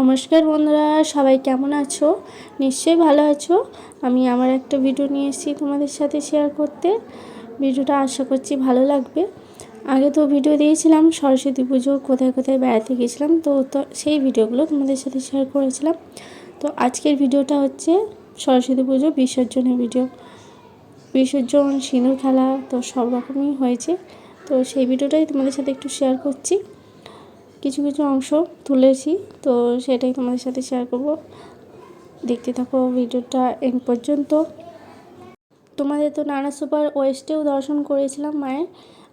নমস্কার বন্ধুরা, সবাই কেমন আছো? নিশ্চয়ই ভালো আছো। আমি আমার একটা ভিডিও নিয়ে এসেছি তোমাদের সাথে শেয়ার করতে। ভিডিওটা আশা করছি ভালো লাগবে। আগে তো ভিডিও দিয়েছিলাম, সরস্বতী পুজো, কোথায় কোথায় বেড়াতে গেছিলাম তো সেই ভিডিওগুলো তোমাদের সাথে শেয়ার করেছিলাম। তো আজকের ভিডিওটা হচ্ছে সরস্বতী পুজো, বিসর্জনের ভিডিও বিসর্জন, সিঁদুর খেলা, তো সব রকমই হয়েছে। তো সেই ভিডিওটাই তোমাদের সাথে একটু শেয়ার করছি। কিছু কিছু অংশ তুলেছি। তো সেটাই তোমাদের সাথে শেয়ার করব। দেখতে থাকো ভিডিওটা এন পর্যন্ত। তোমাদের তো নানা সুপার ওয়েস্টেও দর্শন করেছিলাম মায়ের,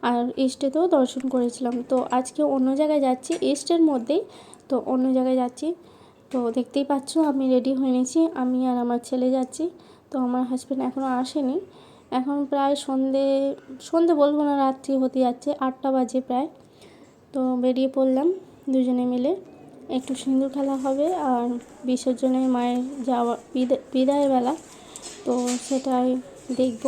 আর ইস্টেতেও দর্শন করেছিলাম। তো আজকে অন্য জায়গায় যাচ্ছি, ইস্টের মধ্যেই। তো অন্য জায়গায় যাচ্ছি। তো দেখতেই পাচ্ছ, আমি রেডি হয়ে নিয়েছি। আমি আর আমার ছেলে যাচ্ছি। তো আমার হাজব্যান্ড এখনও আসেনি। এখন প্রায় সন্ধে সন্ধে বলব না, রাত্রি হতে যাচ্ছে। আটটা বাজে প্রায়। তো বেরিয়ে পড়লাম। দুজনে মিলে একটু সিঁদুর খেলা হবে আর বিসর্জনে মায়ের যাওয়া বিদায় বেলা। তো সেটাই দেখব।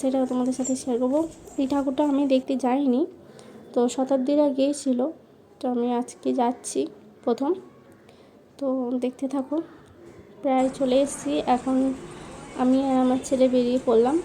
সেটা তোমাদের সাথে শেয়ার করব। এই ঠাকুরটা আমি দেখতে যাইনি। তো শতাব্দীরা গিয়েছিল তো আমি আজকে যাচ্ছি প্রথম। তো দেখতে থাকো। প্রায় চলে এসেছি। এখন আমি আর আমার ছেলে বেরিয়ে পড়লাম।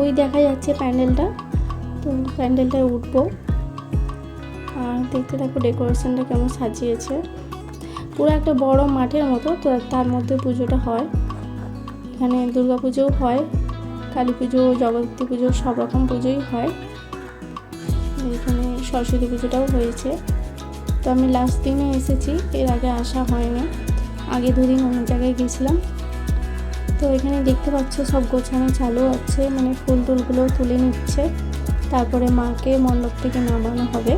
ওই দেখা যাচ্ছে প্যান্ডেলটা। তো প্যান্ডেলটায় উঠবো। আর দেখতে থাকো ডেকোরেশনটা কেমন সাজিয়েছে। পুরো একটা বড় মাঠের মতো, তো তার মধ্যে পুজোটা হয়। এখানে দুর্গা পুজোও হয়, কালী পুজো জগদ্ধাত্রী পুজো, সব রকম পুজোই হয়। এখানে সরস্বতী পুজোটাও হয়েছে। তো আমি লাস্ট দিনে এসেছি, এর আগে আসা হয়নি। আগে দুদিন অন্য জায়গায় গেছিলাম। তো এখানে দেখতে পাচ্ছ সব গোছানো, চালু আছে। মানে ফুল টুলগুলো তুলে নিচ্ছে। তারপরে মাকে মণ্ডপ থেকে নামানো হবে।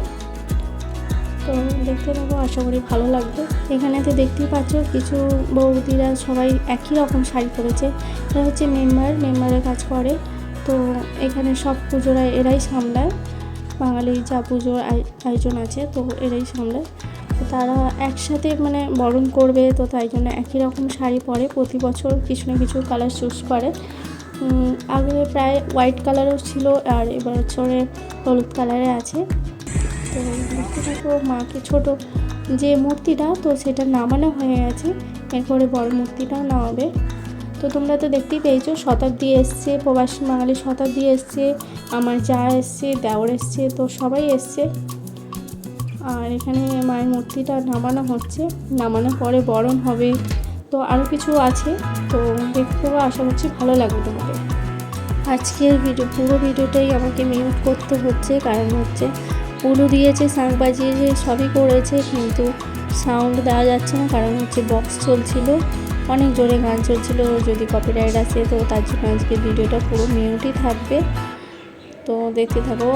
তো দেখতে পাবো আশা করি ভালো লাগবে। এখানে তো দেখতেই পাচ্ছ কিছু বৌদিরা সবাই একই রকম শাড়ি পরেছে। এটা হচ্ছে মেম্বার, মেম্বারের কাজ করে। তো এখানে সব পুজোরা এরাই সামলায়। বাঙালির যা পুজোর আয়োজন আছে, তো এরাই সামলায়। তারা একসাথে মানে বরণ করবে, তো তাই জন্য একই রকম শাড়ি পরে প্রতি বছর কিছু না কিছু কালার চুজ করে। আগে প্রায় হোয়াইট কালারও ছিল, আর এবার বছরে হলুদ কালারে আছে। তো দেখতে থাকো, মাকে ছোটো যে মূর্তিটা, তো সেটা নামানো হয়ে গেছে। এরপরে বড় মূর্তিটাও নামাবে। তো তোমরা তো দেখতেই পেয়েছ, শতাব্দী এসছে, প্রবাসী বাঙালি শতাব্দী এসছে, আমার যা এসছে, দেওর এসছে, তো সবাই এসছে। আর এখানে মায়ের মূর্তিটা নামানো হচ্ছে। নামানোর পরে বরণ হবে। তো আরও কিছু আছে। তো দেখতে পাবো আশা করছি ভালো লাগবে তোমাদের। আজকের ভিডিও, পুরো ভিডিওটাই আমাকে মিউট করতে হচ্ছে। কারণ হচ্ছে উলু দিয়েছে শাঁখ বাজিয়েছে, সবই করেছে, কিন্তু সাউন্ড দেওয়া যাচ্ছে না। কারণ হচ্ছে বক্স চলছিল। অনেক জোরে গান চলছিল। যদি কপিরাইট আসে, তো তার জন্য আজকে ভিডিওটা পুরো মিউটই থাকবে। তো দেখতে থাকো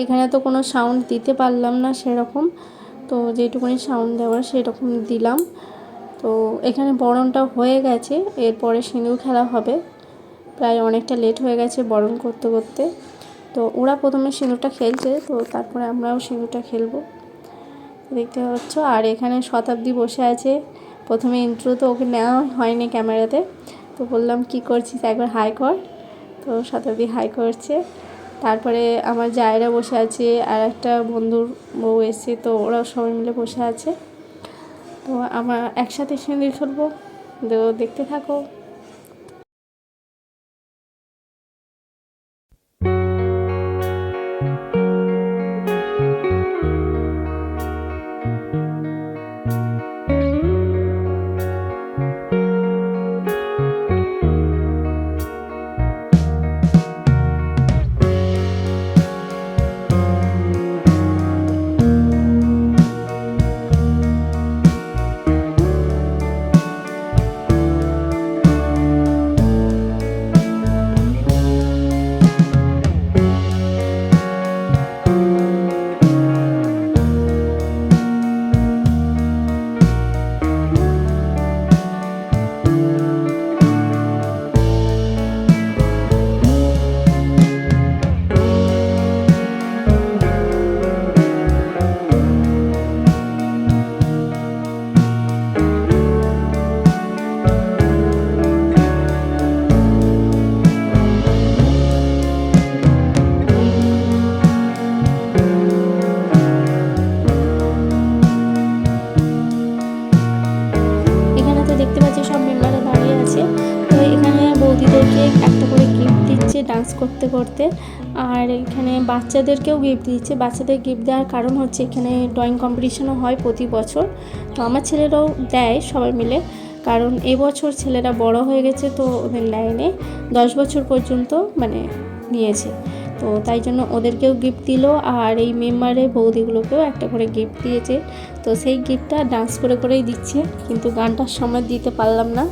এখানে তো কোনো সাউন্ড দিতে পারলাম না সেরকম। তো যেটুকুনি সাউন্ড দেওয়ার সেরকম দিলাম। তো এখানে বরণটা হয়ে গেছে, এরপরে সিঁদুর খেলা হবে। প্রায় অনেকটা লেট হয়ে গেছে বরণ করতে করতে। তো ওরা প্রথমে সিঁদুরটা খেলছে, তো তারপরে আমরাও সিঁদুরটা খেলব। দেখতে পাচ্ছ? আর এখানে শতাব্দী বসে আছে। প্রথমে ইন্ট্রো তো ওকে নেওয়া হয়নি ক্যামেরাতে তো। বললাম, কি করছিস? একবার হাই কর। তো শতাব্দী হাই করছে। তারপরে আমার জায়রা বসে আছে, আর একটা বন্ধুর বউ এসছে, তো ওরাও সবাই মিলে বসে আছে। তো আমার একসাথে সিঁদুর খেলব। তো দেখতে থাকো। করতে করতে আর এখানে বাচ্চাদেরকেও গিফট দিচ্ছে। বাচ্চাদের গিফট দেওয়ার কারণ হচ্ছে এখানে ড্রয়িং কম্পিটিশনও হয় প্রতি বছর। তো আমার ছেলেরাও দেয় সবাই মিলে। কারণ এবছর ছেলেরা বড় হয়ে গেছে তো ওদের লাইনে দশ বছর পর্যন্ত মানে নিয়েছে। তো তাই জন্য ওদেরকেও গিফট দিল। আর এই মেম্বারে বৌদিগুলোকেও একটা করে গিফট দিয়েছে। তো সেই গিফটটা ডান্স করে করেই দিচ্ছে। কিন্তু গানটার সময় দিতে পারলাম না।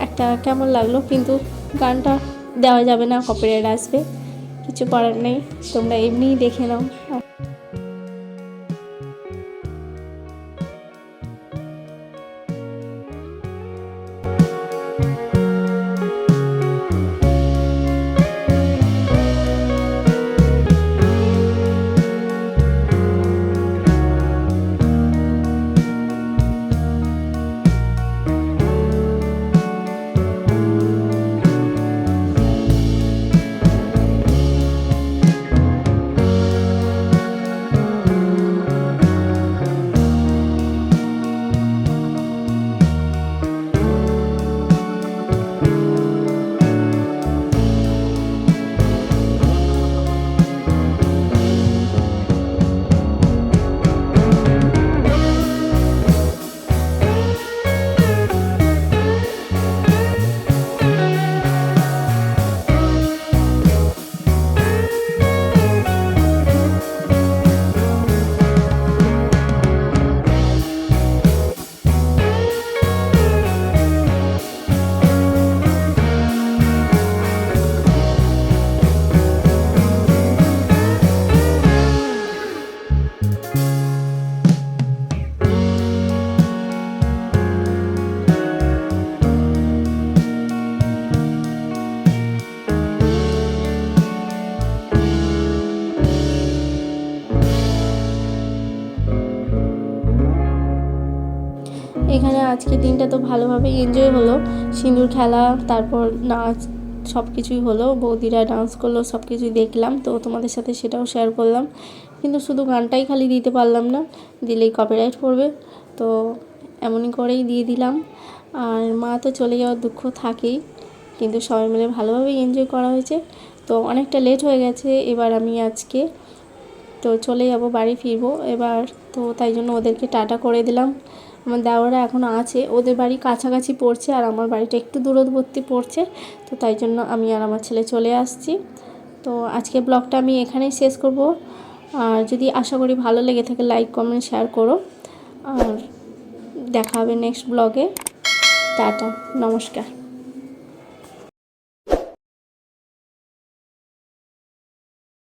একটা কেমন লাগল? কিন্তু গানটা দেওয়া যাবে না কপিরাইট আসবে। কিছু করার নেই তোমরা এমনিই দেখে নাও। এখানে আজকে দিনটা তো ভালোভাবেই এনজয় হলো। সিঁদুর খেলা, তারপর নাচ সব কিছুই হলো। বৌদিরা ডান্স করল সব কিছুই দেখলাম। তো তোমাদের সাথে সেটাও শেয়ার করলাম। কিন্তু শুধু গানটাই খালি দিতে পারলাম না, দিলেই কপিরাইট পড়বে। তো এমনই করেই দিয়ে দিলাম। আর মা তো চলে যাওয়ার দুঃখ থাকেই, কিন্তু সবাই মিলে ভালোভাবেই এনজয় করা হয়েছে। তো অনেকটা লেট হয়ে গেছে, এবার আমি আজকে তো চলে যাব, বাড়ি ফিরবো। এবার তো তাই জন্য ওদেরকে টাটা করে দিলাম। আমার দেওয়ারা এখন আছে, ওদের বাড়ি কাছাকাছি পড়ছে আর আমার বাড়িটা একটু দূরবর্তী পড়ছে, তো তাই জন্য আমি আর আমার ছেলে চলে আসছি। তো আজকে ব্লগটা আমি এখানেই শেষ করব। আর যদি আশা করি ভালো লেগে থাকে, লাইক, কমেন্ট, শেয়ার করো। আর দেখা হবে নেক্সট ব্লগে। টাটা, নমস্কার।